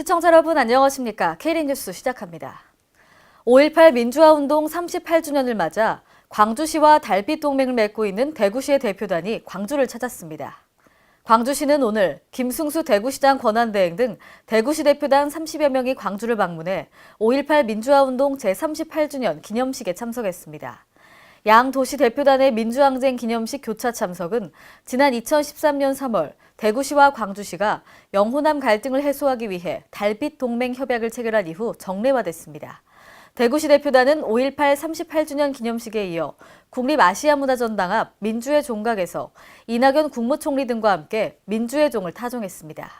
시청자 여러분 안녕하십니까? K린 뉴스 시작합니다. 5.18 민주화운동 38주년을 맞아 광주시와 달빛 동맹을 맺고 있는 대구시의 대표단이 광주를 찾았습니다. 광주시는 오늘 김승수 대구시장 권한대행 등 대구시 대표단 30여 명이 광주를 방문해 5.18 민주화운동 제38주년 기념식에 참석했습니다. 양 도시 대표단의 민주항쟁 기념식 교차 참석은 지난 2013년 3월 대구시와 광주시가 영호남 갈등을 해소하기 위해 달빛 동맹 협약을 체결한 이후 정례화됐습니다. 대구시 대표단은 5.18 38주년 기념식에 이어 국립아시아문화전당 앞 민주의 종각에서 이낙연 국무총리 등과 함께 민주의 종을 타종했습니다.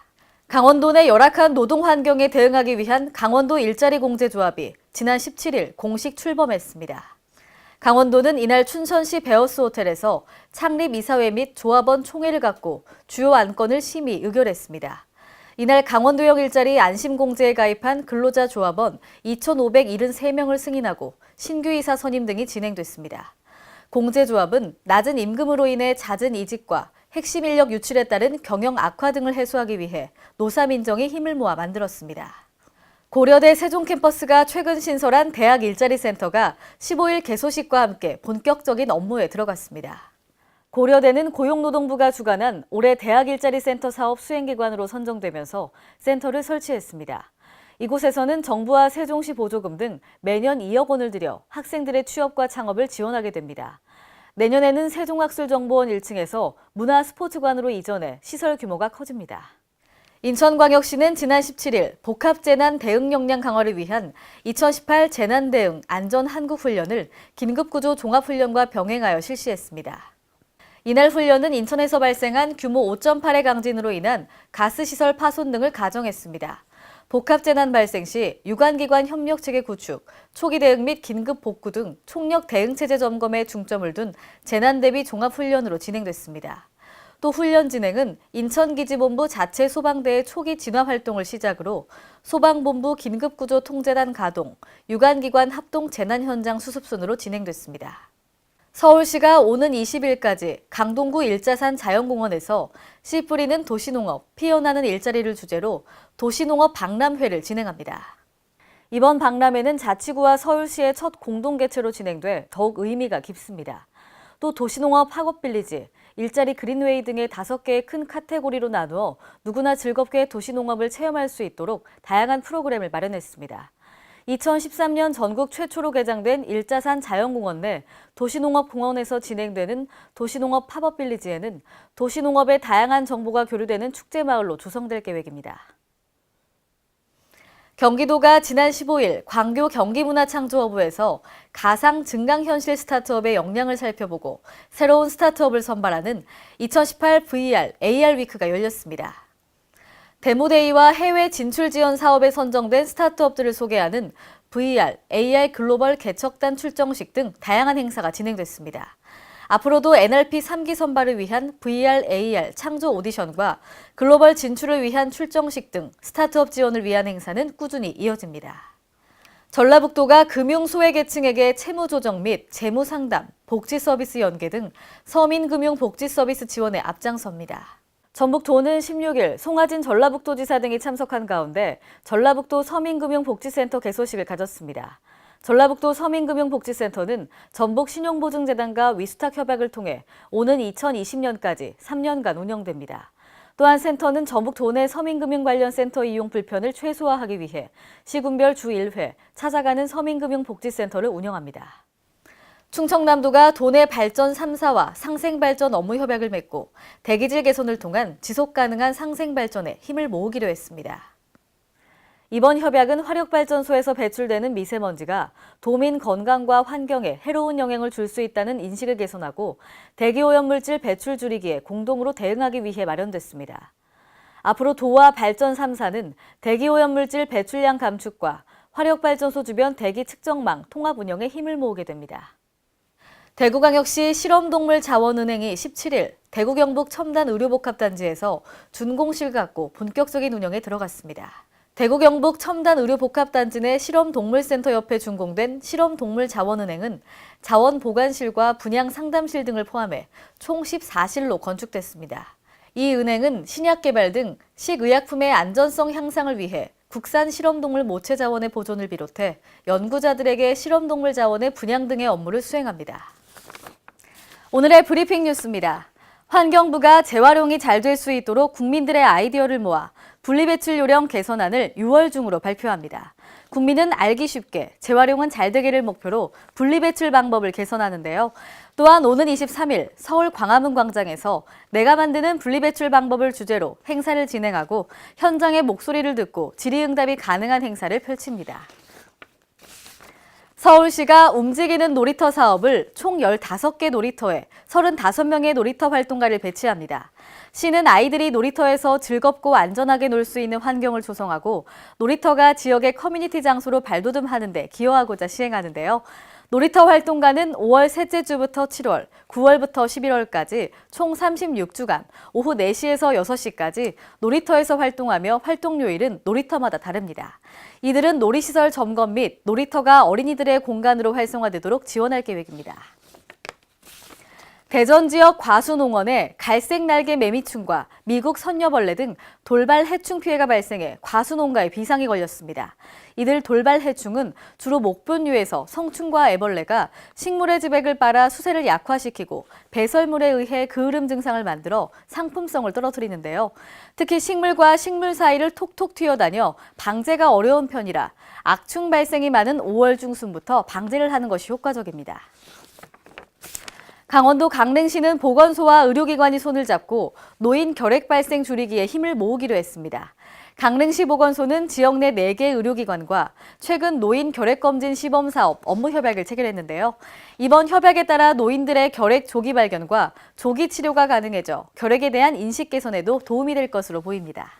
강원도 내 열악한 노동 환경에 대응하기 위한 강원도 일자리 공제조합이 지난 17일 공식 출범했습니다. 강원도는 이날 춘천시 베어스 호텔에서 창립 이사회 및 조합원 총회를 갖고 주요 안건을 심의 의결했습니다. 이날 강원도형 일자리 안심공제에 가입한 근로자 조합원 2,573명을 승인하고 신규 이사 선임 등이 진행됐습니다. 공제조합은 낮은 임금으로 인해 잦은 이직과 핵심 인력 유출에 따른 경영 악화 등을 해소하기 위해 노사 민정이 힘을 모아 만들었습니다. 고려대 세종 캠퍼스가 최근 신설한 대학 일자리 센터가 15일 개소식과 함께 본격적인 업무에 들어갔습니다. 고려대는 고용노동부가 주관한 올해 대학 일자리 센터 사업 수행기관으로 선정되면서 센터를 설치했습니다. 이곳에서는 정부와 세종시 보조금 등 매년 2억 원을 들여 학생들의 취업과 창업을 지원하게 됩니다. 내년에는 세종학술정보원 1층에서 문화 스포츠관으로 이전해 시설 규모가 커집니다. 인천광역시는 지난 17일 복합재난 대응 역량 강화를 위한 2018 재난대응 안전한국훈련을 긴급구조 종합훈련과 병행하여 실시했습니다. 이날 훈련은 인천에서 발생한 규모 5.8의 강진으로 인한 가스시설 파손 등을 가정했습니다. 복합재난 발생 시 유관기관 협력 체계 구축, 초기 대응 및 긴급 복구 등 총력 대응체제 점검에 중점을 둔 재난 대비 종합훈련으로 진행됐습니다. 또 훈련 진행은 인천기지본부 자체 소방대의 초기 진화 활동을 시작으로 소방본부 긴급구조 통제단 가동, 유관기관 합동 재난 현장 수습 순으로 진행됐습니다. 서울시가 오는 20일까지 강동구 일자산 자연공원에서 씨 뿌리는 도시농업, 피어나는 일자리를 주제로 도시농업 박람회를 진행합니다. 이번 박람회는 자치구와 서울시의 첫 공동 개최로 진행돼 더욱 의미가 깊습니다. 또 도시농업 학업빌리지, 일자리 그린웨이 등의 다섯 개의 큰 카테고리로 나누어 누구나 즐겁게 도시농업을 체험할 수 있도록 다양한 프로그램을 마련했습니다. 2013년 전국 최초로 개장된 일자산 자연공원 내 도시농업공원에서 진행되는 도시농업 팝업 빌리지에는 도시농업의 다양한 정보가 교류되는 축제 마을로 조성될 계획입니다. 경기도가 지난 15일 광교 경기문화창조허브에서 가상 증강현실 스타트업의 역량을 살펴보고 새로운 스타트업을 선발하는 2018 VR AR 위크가 열렸습니다. 데모데이와 해외 진출 지원 사업에 선정된 스타트업들을 소개하는 VR, AR 글로벌 개척단 출정식 등 다양한 행사가 진행됐습니다. 앞으로도 NLP 3기 선발을 위한 VR, AR 창조 오디션과 글로벌 진출을 위한 출정식 등 스타트업 지원을 위한 행사는 꾸준히 이어집니다. 전라북도가 금융 소외계층에게 채무 조정 및 재무 상담, 복지 서비스 연계 등 서민 금융 복지 서비스 지원에 앞장섭니다. 전북도는 16일 송하진 전라북도지사 등이 참석한 가운데 전라북도 서민금융복지센터 개소식을 가졌습니다. 전라북도 서민금융복지센터는 전북 신용보증재단과 위수탁 협약을 통해 오는 2020년까지 3년간 운영됩니다. 또한 센터는 전북 도내 서민금융 관련 센터 이용 불편을 최소화하기 위해 시군별 주 1회 찾아가는 서민금융복지센터를 운영합니다. 충청남도가 도내 발전 3사와 상생발전 업무 협약을 맺고 대기질 개선을 통한 지속 가능한 상생발전에 힘을 모으기로 했습니다. 이번 협약은 화력발전소에서 배출되는 미세먼지가 도민 건강과 환경에 해로운 영향을 줄 수 있다는 인식을 개선하고 대기오염물질 배출 줄이기에 공동으로 대응하기 위해 마련됐습니다. 앞으로 도와 발전 3사는 대기오염물질 배출량 감축과 화력발전소 주변 대기 측정망 통합 운영에 힘을 모으게 됩니다. 대구광역시 실험동물자원은행이 17일 대구 경북 첨단 의료복합단지에서 준공실 갖고 본격적인 운영에 들어갔습니다. 대구 경북 첨단 의료 복합단지 내 실험 동물센터 옆에 준공된 실험 동물 자원은행은 자원 보관실과 분양 상담실 등을 포함해 총 14실로 건축됐습니다. 이 은행은 신약 개발 등 식의약품의 안전성 향상을 위해 국산 실험동물 모체 자원의 보존을 비롯해 연구자들에게 실험동물 자원의 분양 등의 업무를 수행합니다. 오늘의 브리핑 뉴스입니다. 환경부가 재활용이 잘 될 수 있도록 국민들의 아이디어를 모아 분리배출 요령 개선안을 6월 중으로 발표합니다. 국민은 알기 쉽게 재활용은 잘 되기를 목표로 분리배출 방법을 개선하는데요. 또한 오는 23일 서울 광화문 광장에서 내가 만드는 분리배출 방법을 주제로 행사를 진행하고 현장의 목소리를 듣고 질의응답이 가능한 행사를 펼칩니다. 서울시가 움직이는 놀이터 사업을 총 15개 놀이터에 35명의 놀이터 활동가를 배치합니다. 시는 아이들이 놀이터에서 즐겁고 안전하게 놀 수 있는 환경을 조성하고 놀이터가 지역의 커뮤니티 장소로 발돋움하는 데 기여하고자 시행하는데요. 놀이터 활동가는 5월 셋째 주부터 7월, 9월부터 11월까지 총 36주간 오후 4시에서 6시까지 놀이터에서 활동하며 활동 요일은 놀이터마다 다릅니다. 이들은 놀이시설 점검 및 놀이터가 어린이들의 공간으로 활성화되도록 지원할 계획입니다. 대전 지역 과수농원에 갈색 날개 매미충과 미국 선녀벌레 등 돌발 해충 피해가 발생해 과수농가에 비상이 걸렸습니다. 이들 돌발 해충은 주로 목변류에서 성충과 애벌레가 식물의 지백을 빨아 수세를 약화시키고 배설물에 의해 그을음 증상을 만들어 상품성을 떨어뜨리는데요. 특히 식물과 식물 사이를 톡톡 튀어다녀 방제가 어려운 편이라 악충 발생이 많은 5월 중순부터 방제를 하는 것이 효과적입니다. 강원도 강릉시는 보건소와 의료기관이 손을 잡고 노인 결핵 발생 줄이기에 힘을 모으기로 했습니다. 강릉시 보건소는 지역 내 4개 의료기관과 최근 노인 결핵 검진 시범 사업 업무 협약을 체결했는데요. 이번 협약에 따라 노인들의 결핵 조기 발견과 조기 치료가 가능해져 결핵에 대한 인식 개선에도 도움이 될 것으로 보입니다.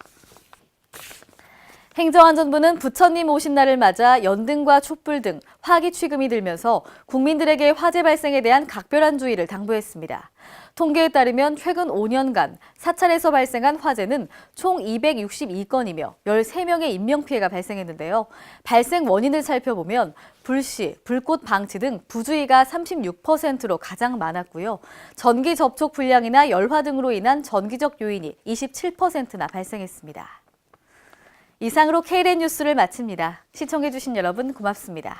행정안전부는 부처님 오신 날을 맞아 연등과 촛불 등 화기 취금이 들면서 국민들에게 화재 발생에 대한 각별한 주의를 당부했습니다. 통계에 따르면 최근 5년간 사찰에서 발생한 화재는 총 262건이며 13명의 인명피해가 발생했는데요. 발생 원인을 살펴보면 불씨, 불꽃 방치 등 부주의가 36%로 가장 많았고요. 전기 접촉 불량이나 열화 등으로 인한 전기적 요인이 27%나 발생했습니다. 이상으로 K랜 뉴스를 마칩니다. 시청해주신 여러분 고맙습니다.